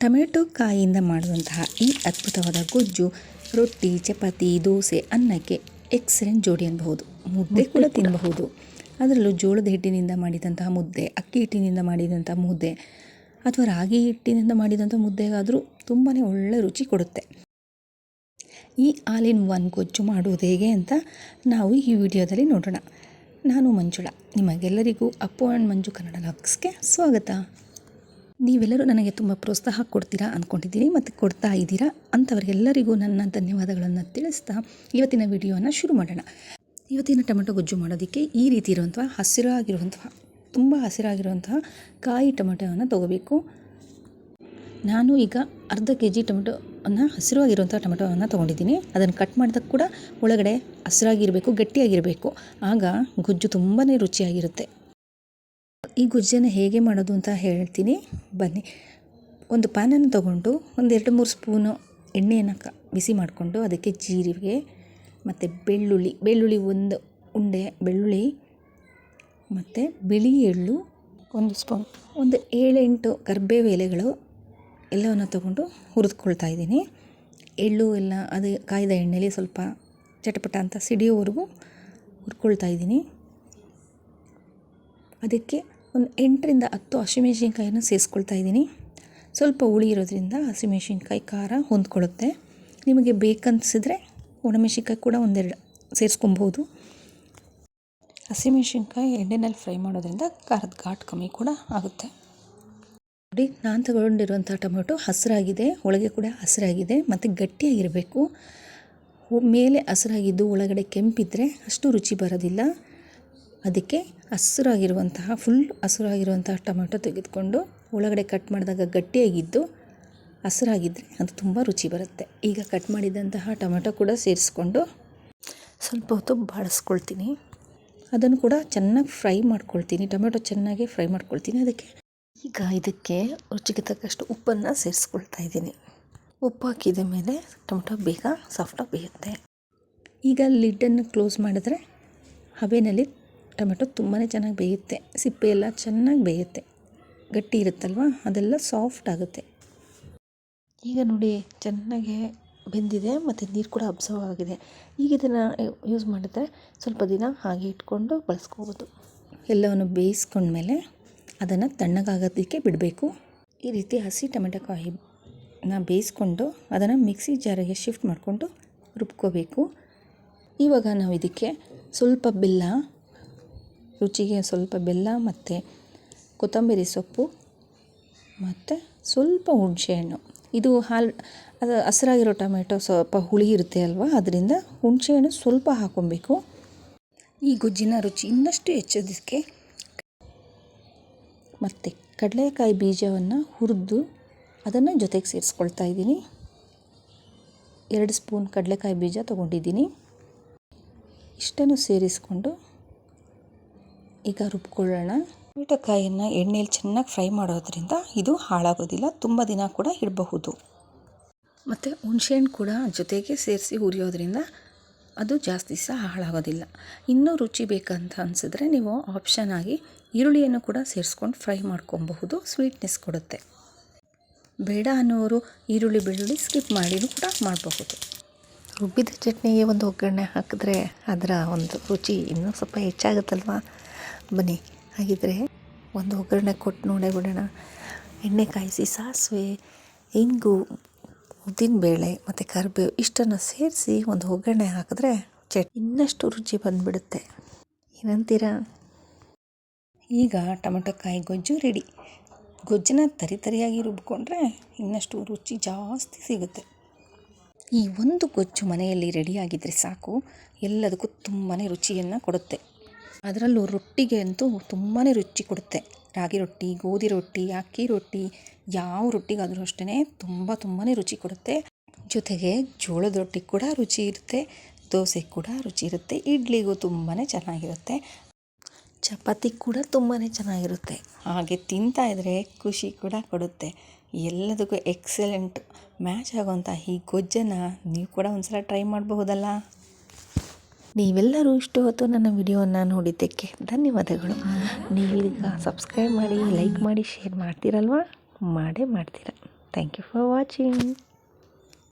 Tomato ಕಾಯಿಯಿಂದ ಮಾಡುವಂತಹ ಈ ಅದ್ಭುತವಾದ ಗೊಜ್ಜು ರೊಟ್ಟಿ ಚಪಾತಿ ದೋಸೆ ಅನ್ನಕ್ಕೆ ಎಕ್ಸಲೆಂಟ್ ಜೋಡಿ ಅನ್ನಬಹುದು ಮುದ್ದೆ ಕೂಡ ತಿನ್ನಬಹುದು ಅದರಲ್ಲೂ ಜೋಳದ ಹಿಟ್ಟಿನಿಂದ ಮಾಡಿದಂತಹ ಮುದ್ದೆ ಅಕ್ಕಿ ಹಿಟ್ಟಿನಿಂದ ಮಾಡಿದಂಥ ಮುದ್ದೆ ಅಥವಾ ರಾಗಿ ಹಿಟ್ಟಿನಿಂದ ಮಾಡಿದಂಥ ಮುದ್ದೆಗಾದರೂ ತುಂಬಾ ಒಳ್ಳೆ ರುಚಿ ಕೊಡುತ್ತೆ. ಈ ಆಲ್ ಇನ್ ಒನ್ ಗೊಜ್ಜು ಮಾಡುವುದು ಹೇಗೆ ಅಂತ ನಾವು ಈ ವಿಡಿಯೋದಲ್ಲಿ ನೋಡೋಣ. ನಾನು ಮಂಜುಳಾ. ನಿಮಗೆಲ್ಲರಿಗೂ ಅಪ್ಪು ಆ್ಯಂಡ್ ಮಂಜು ಕನ್ನಡ ಲಾಕ್ಸ್ಗೆ ಸ್ವಾಗತ. ನೀವೆಲ್ಲರೂ ನನಗೆ ತುಂಬ ಪ್ರೋತ್ಸಾಹ ಕೊಡ್ತೀರಾ ಅಂದ್ಕೊಂಡಿದ್ದೀನಿ ಮತ್ತು ಕೊಡ್ತಾ ಇದ್ದೀರಾ ಅಂಥವರಿಗೆಲ್ಲರಿಗೂ ನನ್ನ ಧನ್ಯವಾದಗಳನ್ನು ತಿಳಿಸ್ತಾ ಇವತ್ತಿನ ವಿಡಿಯೋನ ಶುರು ಮಾಡೋಣ. ಇವತ್ತಿನ ಟೊಮೆಟೊ ಗೊಜ್ಜು ಮಾಡೋದಕ್ಕೆ ಈ ರೀತಿ ಇರುವಂಥ ಹಸಿರಾಗಿರುವಂತಹ, ತುಂಬ ಹಸಿರಾಗಿರುವಂತಹ ಕಾಯಿ ಟೊಮೆಟೊವನ್ನು ತೊಗೋಬೇಕು. ನಾನು ಈಗ ಅರ್ಧ ಕೆ ಜಿ ಟೊಮೆಟೊವನ್ನು ಹಸಿರಾಗಿರುವಂಥ ಟೊಮೆಟೊವನ್ನು ತೊಗೊಂಡಿದ್ದೀನಿ. ಅದನ್ನು ಕಟ್ ಮಾಡಿದಾಗ ಕೂಡ ಒಳಗಡೆ ಹಸಿರಾಗಿರಬೇಕು, ಗಟ್ಟಿಯಾಗಿರಬೇಕು. ಆಗ ಗೊಜ್ಜು ತುಂಬಾ ರುಚಿಯಾಗಿರುತ್ತೆ. ಈ ಗುಜ್ಜನ್ನು ಹೇಗೆ ಮಾಡೋದು ಅಂತ ಹೇಳ್ತೀನಿ. ಬನ್ನಿ. ಒಂದು ಪ್ಯಾನನ್ನು ತೊಗೊಂಡು ಒಂದು ಎರಡು ಮೂರು ಸ್ಪೂನು ಎಣ್ಣೆಯನ್ನು ಕ, ಬಿಸಿ ಮಾಡಿಕೊಂಡು ಅದಕ್ಕೆ ಜೀರಿಗೆ ಮತ್ತು ಬೆಳ್ಳುಳ್ಳಿ ಬೆಳ್ಳುಳ್ಳಿ ಒಂದು ಉಂಡೆ, ಬೆಳ್ಳುಳ್ಳಿ ಮತ್ತು ಬಿಳಿ ಎಳ್ಳು ಒಂದು ಸ್ಪೂನ್. ಒಂದು ಏಳೆಂಟು ಕರ್ಬೇವು ಎಲೆಗಳು ಎಲ್ಲವನ್ನು ತಗೊಂಡು ಹುರಿದುಕೊಳ್ತಾ ಇದ್ದೀನಿ. ಎಳ್ಳು ಎಲ್ಲ, ಅದು ಕಾಯ್ದ ಎಣ್ಣೆಲಿ ಸ್ವಲ್ಪ ಚಟಪಟ ಅಂತ ಸಿಡಿಯೋವರೆಗೂ ಹುರ್ಕೊಳ್ತಾ ಇದ್ದೀನಿ. ಅದಕ್ಕೆ ಒಂದು ಎಂಟರಿಂದ ಹತ್ತು ಹಸಿಮೆಣ್ಸಿನ್ಕಾಯನ್ನು ಸೇರಿಸ್ಕೊಳ್ತಾ ಇದ್ದೀನಿ. ಸ್ವಲ್ಪ ಹುಳಿ ಇರೋದ್ರಿಂದ ಹಸಿಮೆಣ್ಸಿನ್ಕಾಯಿ ಖಾರ ಹೊಂದ್ಕೊಳ್ಳುತ್ತೆ. ನಿಮಗೆ ಬೇಕನ್ನಿಸಿದ್ರೆ ಒಣಮೆಣ್ಸಿನ್ಕಾಯಿ ಕೂಡ ಒಂದೆರಡು ಸೇರಿಸ್ಕೊಬೋದು ಹಸಿಮೆಣ್ಸಿನ್ಕಾಯಿ ಎಣ್ಣೆನಲ್ಲಿ ಫ್ರೈ ಮಾಡೋದ್ರಿಂದ ಖಾರದ ಘಾಟ್ ಕಮ್ಮಿ ಕೂಡ ಆಗುತ್ತೆ. ನೋಡಿ, ನಾನು ತಗೊಂಡಿರುವಂಥ ಟೊಮೆಟೊ ಹಸಿರಾಗಿದೆ. ಒಳಗೆ ಕೂಡ ಹಸಿರಾಗಿದೆ. ಮತ್ತು ಗಟ್ಟಿಯಾಗಿರಬೇಕು. ಮೇಲೆ ಹಸಿರಾಗಿದ್ದು ಒಳಗಡೆ ಕೆಂಪಿದ್ರೆ ಅಷ್ಟು ರುಚಿ ಬರೋದಿಲ್ಲ. ಅದಕ್ಕೆ ಹಸಿರಾಗಿರುವಂತಹ ಫುಲ್ ಹಸಿರಾಗಿರುವಂತಹ ಟೊಮೆಟೊ ತೆಗೆದುಕೊಂಡು ಒಳಗಡೆ ಕಟ್ ಮಾಡಿದಾಗ ಗಟ್ಟಿಯಾಗಿದ್ದು ಹಸಿರಾಗಿದ್ದರೆ ಅದು ತುಂಬ ರುಚಿ ಬರುತ್ತೆ. ಈಗ ಕಟ್ ಮಾಡಿದಂತಹ ಟೊಮೆಟೊ ಕೂಡ ಸೇರಿಸ್ಕೊಂಡು ಸ್ವಲ್ಪ ಹೊತ್ತು ಬಾಡಿಸ್ಕೊಳ್ತೀನಿ ಅದನ್ನು ಕೂಡ ಚೆನ್ನಾಗಿ ಫ್ರೈ ಮಾಡ್ಕೊಳ್ತೀನಿ. ಟೊಮೆಟೊ ಚೆನ್ನಾಗಿ ಫ್ರೈ ಮಾಡ್ಕೊಳ್ತೀನಿ. ಅದಕ್ಕೆ ಈಗ ಇದಕ್ಕೆ ರುಚಿಗೆ ತಕ್ಕಷ್ಟು ಉಪ್ಪನ್ನು ಸೇರಿಸ್ಕೊಳ್ತಾ ಇದ್ದೀನಿ. ಉಪ್ಪು ಹಾಕಿದ ಮೇಲೆ ಟೊಮೆಟೊ ಬೇಗ ಸಾಫ್ಟಾಗಿ ಬೇಯುತ್ತೆ. ಈಗ ಲಿಡ್ಡನ್ನು ಕ್ಲೋಸ್ ಮಾಡಿದ್ರೆ ಹಬೆಯಲ್ಲಿ ಟೊಮೆಟೊ ತುಂಬಾ ಚೆನ್ನಾಗಿ ಬೇಯುತ್ತೆ. ಸಿಪ್ಪೆ ಎಲ್ಲ ಚೆನ್ನಾಗಿ ಬೇಯುತ್ತೆ. ಗಟ್ಟಿ ಇರುತ್ತಲ್ವ? ಅದೆಲ್ಲ ಸಾಫ್ಟ್ ಆಗುತ್ತೆ. ಈಗ ನೋಡಿ, ಚೆನ್ನಾಗಿ ಬೆಂದಿದೆ ಮತ್ತು ನೀರು ಕೂಡ ಅಬ್ಸರ್ವ್ ಆಗಿದೆ ಈಗ ಇದನ್ನು ಯೂಸ್ ಮಾಡಿದ್ರೆ ಸ್ವಲ್ಪ ದಿನ ಹಾಗೆ ಇಟ್ಕೊಂಡು ಬಳಸ್ಕೋಬೋದು. ಎಲ್ಲವನ್ನು ಬೇಯಿಸ್ಕೊಂಡ್ಮೇಲೆ ಅದನ್ನು ತಣ್ಣಗಾಗೋದಕ್ಕೆ ಬಿಡಬೇಕು. ಈ ರೀತಿ ಹಸಿ ಟೊಮೆಟೊ ಕಾಯಿನ ಬೇಯಿಸ್ಕೊಂಡು ಅದನ್ನು ಮಿಕ್ಸಿ ಜಾರಿಗೆ ಶಿಫ್ಟ್ ಮಾಡಿಕೊಂಡು ರುಬ್ಕೋಬೇಕು. ಇವಾಗ ನಾವು ಇದಕ್ಕೆ ಸ್ವಲ್ಪ ಬೆಲ್ಲ ರುಚಿಗೆ ಸ್ವಲ್ಪ ಬೆಲ್ಲ ಮತ್ತು ಕೊತ್ತಂಬರಿ ಸೊಪ್ಪು ಮತ್ತು ಸ್ವಲ್ಪ ಹುಣಸೆಹಣ್ಣು ಇದು ಹಾಲು ಅದು ಹಸಿರಾಗಿರೋ ಟೊಮೆಟೊ ಸ್ವಲ್ಪ ಹುಳಿ ಇರುತ್ತೆ ಅಲ್ವಾ? ಅದರಿಂದ ಹುಣಸೆಹಣ್ಣು ಸ್ವಲ್ಪ ಹಾಕ್ಕೊಬೇಕು. ಈ ಗೊಜ್ಜಿನ ರುಚಿ ಇನ್ನಷ್ಟು ಹೆಚ್ಚೋದಕ್ಕೆ ಮತ್ತು ಕಡಲೆಕಾಯಿ ಬೀಜವನ್ನು ಹುರಿದು ಅದನ್ನು ಜೊತೆಗೆ ಸೇರಿಸ್ಕೊಳ್ತಾ ಇದ್ದೀನಿ. ಎರಡು ಸ್ಪೂನ್ ಕಡಲೆಕಾಯಿ ಬೀಜ ತೊಗೊಂಡಿದ್ದೀನಿ. ಇಷ್ಟನ್ನು ಸೇರಿಸ್ಕೊಂಡು ಈಗ ರುಬ್ಕೊಳ್ಳೋಣ. ಬೀಟಕಾಯಿಯನ್ನು ಎಣ್ಣೆಯಲ್ಲಿ ಚೆನ್ನಾಗಿ ಫ್ರೈ ಮಾಡೋದ್ರಿಂದ ಇದು ಹಾಳಾಗೋದಿಲ್ಲ, ತುಂಬ ದಿನ ಕೂಡ ಇಡಬಹುದು. ಮತ್ತು ಹುಣಸೆಹಣ್ಣು ಕೂಡ ಜೊತೆಗೆ ಸೇರಿಸಿ ಹುರಿಯೋದ್ರಿಂದ ಅದು ಜಾಸ್ತಿ ಸಹ ಹಾಳಾಗೋದಿಲ್ಲ. ಇನ್ನೂ ರುಚಿ ಬೇಕಂತ ಅನಿಸಿದ್ರೆ ನೀವು ಆಪ್ಷನ್ ಆಗಿ ಈರುಳ್ಳಿಯನ್ನು ಕೂಡ ಸೇರಿಸ್ಕೊಂಡು ಫ್ರೈ ಮಾಡ್ಕೊಬಹುದು ಸ್ವೀಟ್ನೆಸ್ ಕೊಡುತ್ತೆ. ಬೇಡ ಅನ್ನೋರು ಈರುಳ್ಳಿ, ಬೆಳ್ಳುಳ್ಳಿ ಸ್ಕಿಪ್ ಮಾಡಿನೂ ಕೂಡ ಮಾಡಬಹುದು. ರುಬ್ಬಿದ ಚಟ್ನಿಗೆ ಒಂದು ಒಗ್ಗರಣೆ ಹಾಕಿದ್ರೆ ಅದರ ಒಂದು ರುಚಿ ಇನ್ನೂ ಸ್ವಲ್ಪ ಹೆಚ್ಚಾಗುತ್ತಲ್ವ? ಬನ್ನಿ ಹಾಗಿದ್ರೆ ಒಂದು ಒಗ್ಗರಣೆ ಕೊಟ್ಟು ನೋಡೇ ಬಿಡೋಣ. ಎಣ್ಣೆ ಕಾಯಿಸಿ, ಸಾಸಿವೆ, ಇಂಗು, ಉದ್ದಿನಬೇಳೆ ಮತ್ತು ಕರಿಬೇವು ಇಷ್ಟನ್ನು ಸೇರಿಸಿ ಒಂದು ಒಗ್ಗರಣೆ ಹಾಕಿದ್ರೆ ಚಟ್, ಇನ್ನಷ್ಟು ರುಚಿ ಬಂದುಬಿಡುತ್ತೆ. ಏನಂತೀರಾ? ಈಗ ಟೊಮೆಟೊ ಕಾಯಿ ಗೊಜ್ಜು ರೆಡಿ ಗೊಜ್ಜನ್ನ ತರಿ ತರಿಯಾಗಿ ರುಬ್ಕೊಂಡ್ರೆ ಇನ್ನಷ್ಟು ರುಚಿ ಜಾಸ್ತಿ ಸಿಗುತ್ತೆ. ಈ ಒಂದು ಗೊಜ್ಜು ಮನೆಯಲ್ಲಿ ರೆಡಿಯಾಗಿದ್ದರೆ ಸಾಕು. ಎಲ್ಲದಕ್ಕೂ ತುಂಬಾ ರುಚಿಯನ್ನು ಕೊಡುತ್ತೆ. ಅದರಲ್ಲೂ ರೊಟ್ಟಿಗೆ ಅಂತೂ ತುಂಬಾ ರುಚಿ ಕೊಡುತ್ತೆ. ರಾಗಿ ರೊಟ್ಟಿ, ಗೋಧಿ ರೊಟ್ಟಿ, ಅಕ್ಕಿ ರೊಟ್ಟಿ, ಯಾವ ರೊಟ್ಟಿಗಾದರೂ ಅಷ್ಟೇ ತುಂಬ ತುಂಬಾ ರುಚಿ ಕೊಡುತ್ತೆ. ಜೊತೆಗೆ ಜೋಳದ ರೊಟ್ಟಿ ಕೂಡ ರುಚಿ ಇರುತ್ತೆ, ದೋಸೆ ಕೂಡ ರುಚಿ ಇರುತ್ತೆ, ಇಡ್ಲಿಗೂ ತುಂಬಾ ಚೆನ್ನಾಗಿರುತ್ತೆ. ಚಪಾತಿ ಕೂಡ ತುಂಬಾ ಚೆನ್ನಾಗಿರುತ್ತೆ. ಹಾಗೆ ತಿಂತಾ ಇದ್ದರೆ ಖುಷಿ ಕೂಡ ಕೊಡುತ್ತೆ. ಎಲ್ಲದಕ್ಕೂ ಎಕ್ಸಲೆಂಟ್ ಮ್ಯಾಚ್ ಆಗುವಂಥ ಈ ಗೊಜ್ಜನ್ನು ನೀವು ಕೂಡ ಒಂದು ಸಲ ಟ್ರೈ ಮಾಡಬಹುದಲ್ಲ? ನೀವೆಲ್ಲರೂ ಇಷ್ಟು ಹೊತ್ತು ನನ್ನ ವಿಡಿಯೋವನ್ನು ನೋಡಿದ್ದಕ್ಕೆ ಧನ್ಯವಾದಗಳು. ನೀವೀಗ ಸಬ್ಸ್ಕ್ರೈಬ್ ಮಾಡಿ ಲೈಕ್ ಮಾಡಿ ಶೇರ್ ಮಾಡ್ತೀರಲ್ವಾ? ಮಾಡೇ ಮಾಡ್ತೀರ. Thank you for watching